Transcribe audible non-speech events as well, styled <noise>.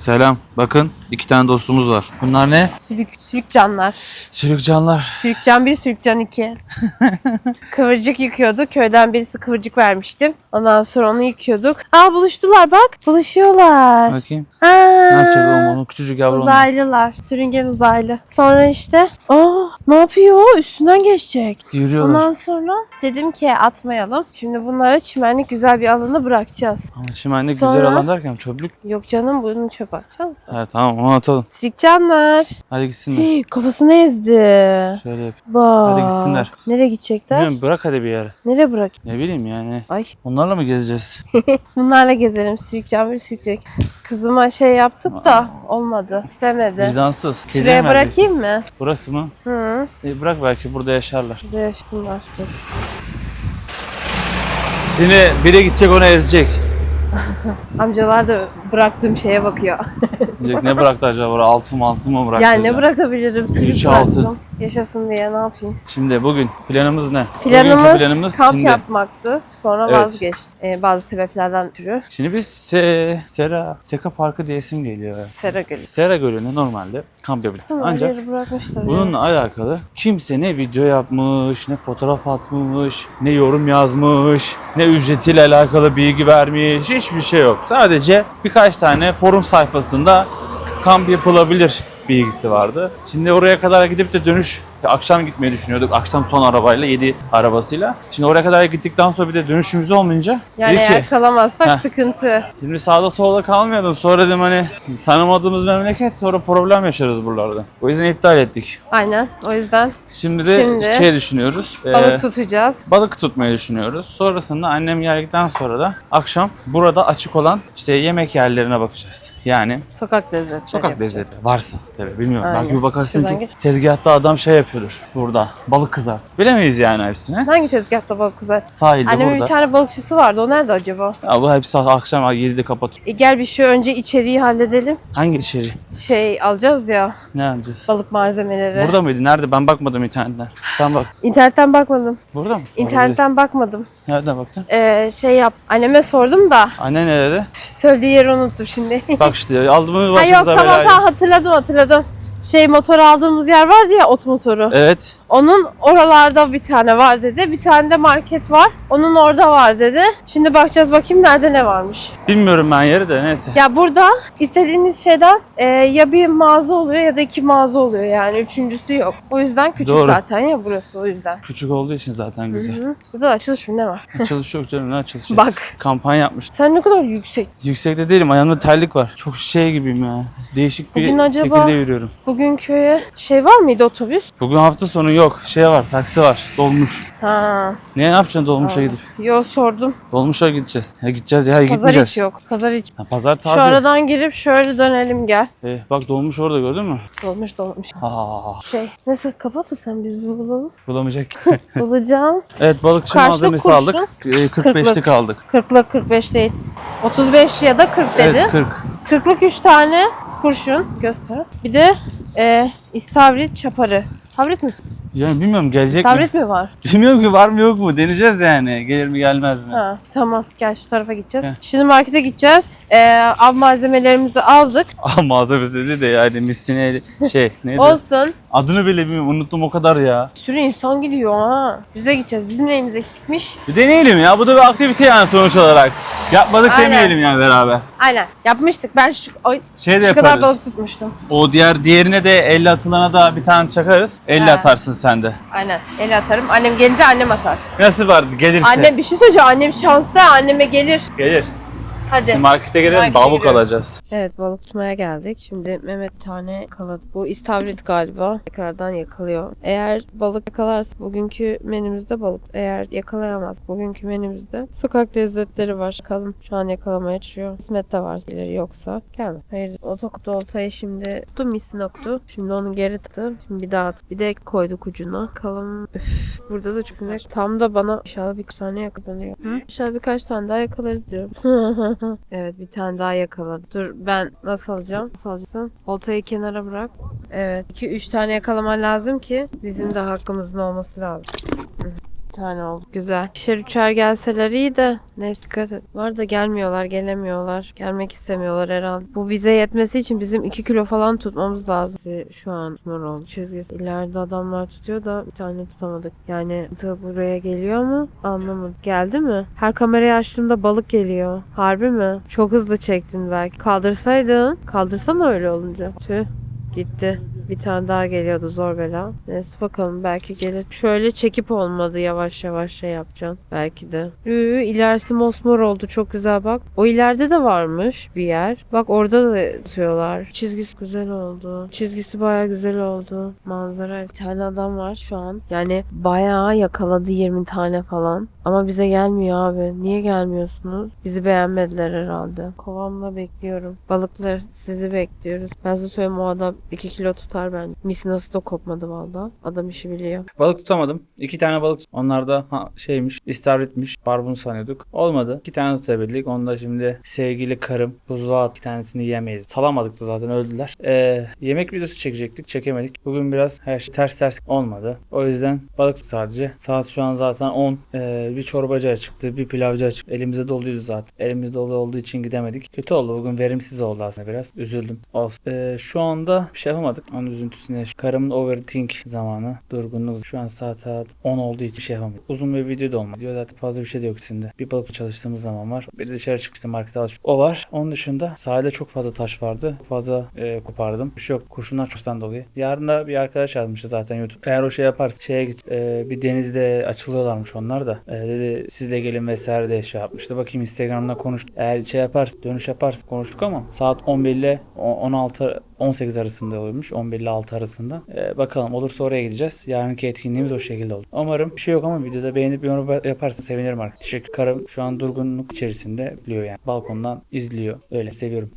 Selam. Bakın iki tane dostumuz var. Bunlar ne? Sülük, sülük canlar. Sürük canlar. Sülükcan 1, sülükcan 2. <laughs> kıvırcık yıkıyordu. Köyden birisi kıvırcık vermiştim. Ondan sonra onu yıkıyorduk. Aa buluştular bak. Buluşuyorlar. Bakayım. Aa, Ne yapacak oğlum onun küçücük yavru. Uzaylılar. Sürüngen uzaylı. Sonra işte aa ne yapıyor? Üstünden geçecek. Yürüyorlar. Ondan sonra dedim ki atmayalım. Şimdi bunlara çimenlik güzel bir alana bırakacağız. Ama çimenlik Sonra- güzel alan derken çöplük. Yok canım bunu çöp atacağız. da. Evet tamam onu atalım. Sirkcanlar. Hadi gitsinler. Hii, Kafasını ezdi. Şöyle yap. Bak. Hadi gitsinler. Nereye gidecekler? Bilmiyorum bırak hadi bir yere. Nereye bırak? Ne bileyim yani. Ay Onlarla mı gezeceğiz? <laughs> bunlarla gezelim. Sürükcan bir sürükecek. Kızıma şey yaptık da olmadı. İstemedi. Vicdansız. Şuraya bırakayım mı? Burası mı? Hı. E, bırak belki burada yaşarlar. Burada yaşasınlar. Dur. Şimdi biri gidecek onu ezecek. <laughs> Amcalar da bıraktığım şeye bakıyor. <laughs> Diyecek ne bıraktı acaba? Altın mı altın mı bıraktı? yani ne acaba? bırakabilirim? Üç, altı. Yaşasın diye ne yapayım? Şimdi bugün planımız ne? Planımız, Bugünkü planımız kamp şimdi. yapmaktı. Sonra Evet. vazgeçtim. Ee, bazı sebeplerden ötürü. Şimdi biz Se Sera Seka Parkı diye isim geliyor. Sera Gölü. Sera Gölü'nde normalde kamp yapıyoruz. Ancak yeri bırakmışlar. bununla alakalı kimse ne video yapmış, ne fotoğraf atmış, ne yorum yazmış, ne ücretiyle alakalı bilgi vermiş. Hiçbir şey yok. Sadece birkaç tane forum sayfasında kamp yapılabilir bilgisi vardı. Şimdi oraya kadar gidip de dönüş akşam gitmeyi düşünüyorduk. Akşam son arabayla 7 arabasıyla. Şimdi oraya kadar gittikten sonra bir de dönüşümüz olmayınca Yani dedik ki eğer kalamazsak Heh. sıkıntı. Şimdi sağda solda kalmayalım. Sonra dedim hani tanımadığımız memleket sonra problem yaşarız buralarda. O yüzden iptal ettik. Aynen. O yüzden Şimdi de Şimdi şey düşünüyoruz. e, balık tutacağız. balık tutmayı düşünüyoruz. Sonrasında annem geldikten sonra da akşam burada açık olan işte yemek yerlerine bakacağız. Yani Sokak lezzetleri. sokak yapacağız. lezzetleri varsa tabii bilmiyorum. Aynen. Belki bir bakarsın Şuradan ki geç. tezgahta adam şey yapıyordur burada. Balık kızart. Bilemeyiz yani hepsini. Hangi tezgahta balık kızar? Sahilde Annemin burada. bir tane balıkçısı vardı. O nerede acaba? Ya bu hepsi akşam 7'de kapatıyor. E gel bir şu önce içeriği halledelim. Hangi içeri? Şey alacağız ya Ne alacağız? balık malzemeleri. Burada mıydı? Nerede? Ben bakmadım internetten. Sen bak. İnternetten bakmadım. Burada mı? İnternetten bakmadım. Orada. Nereden baktın? Ee, şey yap. Anneme sordum da Anne ne dedi? üf, söylediği yeri unuttum şimdi. Bak işte aldım mı ha yok başımıza tamam tamam hatırladım hatırladım. Şey motor aldığımız yer vardı ya ot motoru. Evet. Onun oralarda bir tane var dedi. Bir tane de market var. Onun orada var dedi. Şimdi bakacağız bakayım nerede ne varmış. Bilmiyorum ben yeri de neyse. Ya burada istediğiniz şeyden e, ya bir mağaza oluyor ya da iki mağaza oluyor yani. Üçüncüsü yok. O yüzden küçük Doğru. zaten ya burası o yüzden. Küçük olduğu için zaten Hı güzel. hı. Burada da açılış mı ne var? <laughs> Açılış yok canım ne açılışı? Bak. Kampanya yapmış. Sen ne kadar yüksek. Yüksekte değilim ayağımda terlik var. Çok şey gibiyim ya. Değişik bir Bugün acaba- şekilde yürüyorum. Bugün köye şey var mıydı otobüs? Bugün hafta sonu yok. Şey var taksi var. Dolmuş. Ha. Ne yapacaksın dolmuşa gidip? Yo sordum. Dolmuşa gideceğiz. Ya gideceğiz ya Pazar gitmeyeceğiz. hiç yok. Pazar hiç. Ha, pazar Şu tatil. aradan girip şöyle dönelim gel. Eh, bak dolmuş orada gördün mü? Dolmuş dolmuş. Aa, Şey neyse kapatın sen biz bir bulalım. bulamayacak. <laughs> Bulacağım. evet balıkçı Kaçlık malzemesi kurşun? aldık. Ee, 45'lik Kırklık. aldık. 40'lık 45 değil. 35 ya da 40 dedi. Evet 40. 40'lık 3 tane kurşun göster. Bir de e, istavrit çaparı. İstavrit mi? Yani bilmiyorum gelecek mi? İstavrit mi var? <laughs> Bilmiyorum ki var mı yok mu? Deneyeceğiz yani. Gelir mi gelmez mi? Ha, tamam gel şu tarafa gideceğiz. Gel. Şimdi markete gideceğiz. E, av malzemelerimizi aldık. <laughs> Ah malzemesi dedi de yani misine şey <laughs> neydi? Olsun. Adını bile bilmiyorum unuttum o kadar ya. Bir sürü insan gidiyor ha. Biz de gideceğiz. Bizim neyimiz eksikmiş? Bir deneyelim ya bu da bir aktivite yani sonuç olarak. Yapmadık Aynen. demeyelim yani beraber. Aynen. Yapmıştık. Ben şu, oy, Şey de şu kadar yaparız. balık tutmuştum. O diğer diğerine de elle atılana da bir tane çakarız. Elle He. atarsın sen de. Aynen. El atarım. Annem gelince annem atar. Nasıl var gelirse. Annem bir şey söyleyeceğim. Annem şanslı. Anneme gelir. Gelir. Hadi. Şimdi markete girelim Markete balık giriyoruz. alacağız. Evet balık tutmaya geldik. Şimdi Mehmet tane yakaladı. Bu istavrit galiba. Tekrardan yakalıyor. Eğer balık yakalarsa bugünkü menümüzde balık. Eğer yakalayamaz bugünkü menümüzde sokak lezzetleri var. Bakalım şu an yakalamaya çalışıyor. Kısmet de var. ileri yoksa gelme. Hayır o tokutu oltayı şimdi tuttu misin noktu. Şimdi onu geri tuttu. Şimdi bir daha at. Bir de koyduk ucuna. Bakalım. Üf, burada da çok. Tam da bana inşallah bir tane yakalanıyor. Hı? İnşallah birkaç tane daha yakalarız diyorum. <laughs> evet bir tane daha yakaladı. Dur ben nasıl alacağım? Nasıl alacaksın? Oltayı kenara bırak. Evet. 2-3 tane yakalaman lazım ki bizim de hakkımızın olması lazım. Tane oldu. Güzel. İşer üçer gelseler iyi de. Neyse. Var da gelmiyorlar, gelemiyorlar. Gelmek istemiyorlar herhalde. Bu vize yetmesi için bizim 2 kilo falan tutmamız lazım. Şu an mor oldu çizgisi. İleride adamlar tutuyor da bir tane tutamadık. Yani buraya geliyor mu? Anlamadım. Geldi mi? Her kamerayı açtığımda balık geliyor. Harbi mi? Çok hızlı çektin belki. Kaldırsaydın. Kaldırsana öyle olunca. Tüh. Gitti. Bir tane daha geliyordu zor bela. Neyse bakalım belki gelir. Şöyle çekip olmadı yavaş yavaş şey yapacaksın. Belki de. Üü, ilerisi mosmor oldu çok güzel bak. O ileride de varmış bir yer. Bak orada da tutuyorlar. Çizgisi güzel oldu. Çizgisi baya güzel oldu. Manzara. Bir tane adam var şu an. Yani bayağı yakaladı 20 tane falan. Ama bize gelmiyor abi. Niye gelmiyorsunuz? Bizi beğenmediler herhalde. Kovamla bekliyorum. Balıklar sizi bekliyoruz. Ben size söyleyeyim o adam 2 kilo tutar bence. Misinası da kopmadı valla. Adam işi biliyor. Balık tutamadım. İki tane balık. Onlar da ha, şeymiş, istavritmiş. Barbun sanıyorduk. Olmadı. İki tane tutabildik. Onu da şimdi sevgili karım buzluğa at. Bir tanesini yiyemeyiz. Salamadık da zaten öldüler. Ee, yemek videosu çekecektik. Çekemedik. Bugün biraz her şey ters ters olmadı. O yüzden balık sadece. Saat şu an zaten 10. Ee, bir çorbacı çıktı. Bir pilavcı çıktı. Elimizde doluydu zaten. Elimiz dolu olduğu için gidemedik. Kötü oldu. Bugün verimsiz oldu aslında biraz. Üzüldüm. Olsun. Ee, şu anda bir şey yapamadık. Onun üzüntüsünü yaş- Karımın overthink zamanı. Durgunluk. Şu an saat saat 10 olduğu için şey yapamadık. Uzun bir video da olmadı. Video zaten fazla bir şey de yok içinde. Bir balık çalıştığımız zaman var. Bir de dışarı çıkışta markete alışveriş. O var. Onun dışında sahilde çok fazla taş vardı. Fazla e, kopardım. Bir şey yok. Kurşunlar çoktan dolayı. Yarın da bir arkadaş yazmıştı zaten YouTube. Eğer o şey yaparsa şeye git. e, bir denizde açılıyorlarmış onlar da. E, dedi sizle gelin vesaire diye şey yapmıştı. Bakayım Instagram'da konuştuk. Eğer şey yaparsa dönüş yaparsa konuştuk ama saat 11 ile 16 18 arasında oluyormuş. 11 ile 6 arasında. E, bakalım olursa oraya gideceğiz. Yarınki etkinliğimiz o şekilde oldu. Umarım bir şey yok ama videoda beğenip yorum yaparsan sevinirim artık. Teşekkür Karım şu an durgunluk içerisinde biliyor yani. Balkondan izliyor. Öyle seviyorum.